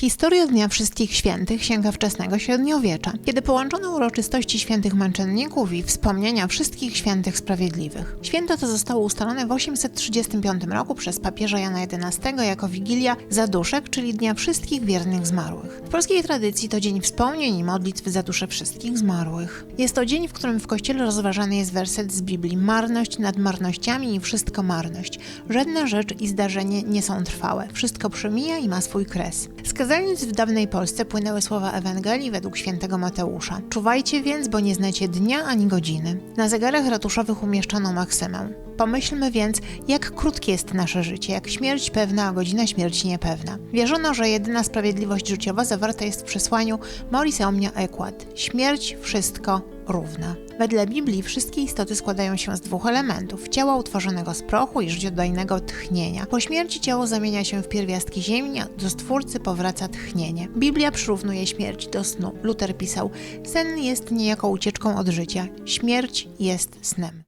Historia Dnia Wszystkich Świętych sięga wczesnego średniowiecza, kiedy połączono uroczystości świętych męczenników i wspomnienia wszystkich świętych sprawiedliwych. Święto to zostało ustalone w 835 roku przez papieża Jana XI jako Wigilia Zaduszek, czyli Dnia Wszystkich Wiernych Zmarłych. W polskiej tradycji to dzień wspomnień i modlitw za dusze wszystkich zmarłych. Jest to dzień, w którym w kościele rozważany jest werset z Biblii Marność nad marnościami i wszystko marność. Żadna rzecz i zdarzenie nie są trwałe. Wszystko przemija i ma swój kres. Z kazalnic w dawnej Polsce płynęły słowa Ewangelii według świętego Mateusza. Czuwajcie więc, bo nie znacie dnia ani godziny. Na zegarach ratuszowych umieszczono maksymę. Pomyślmy więc, jak krótkie jest nasze życie, jak śmierć pewna, a godzina śmierci niepewna. Wierzono, że jedyna sprawiedliwość życiowa zawarta jest w przesłaniu Moris omnia equat. Śmierć wszystko równa. Wedle Biblii wszystkie istoty składają się z dwóch elementów: ciała utworzonego z prochu i życiodajnego tchnienia. Po śmierci ciało zamienia się w pierwiastki ziemi, a do stwórcy powraca tchnienie. Biblia przyrównuje śmierć do snu. Luther pisał: Sen jest niejako ucieczką od życia, śmierć jest snem.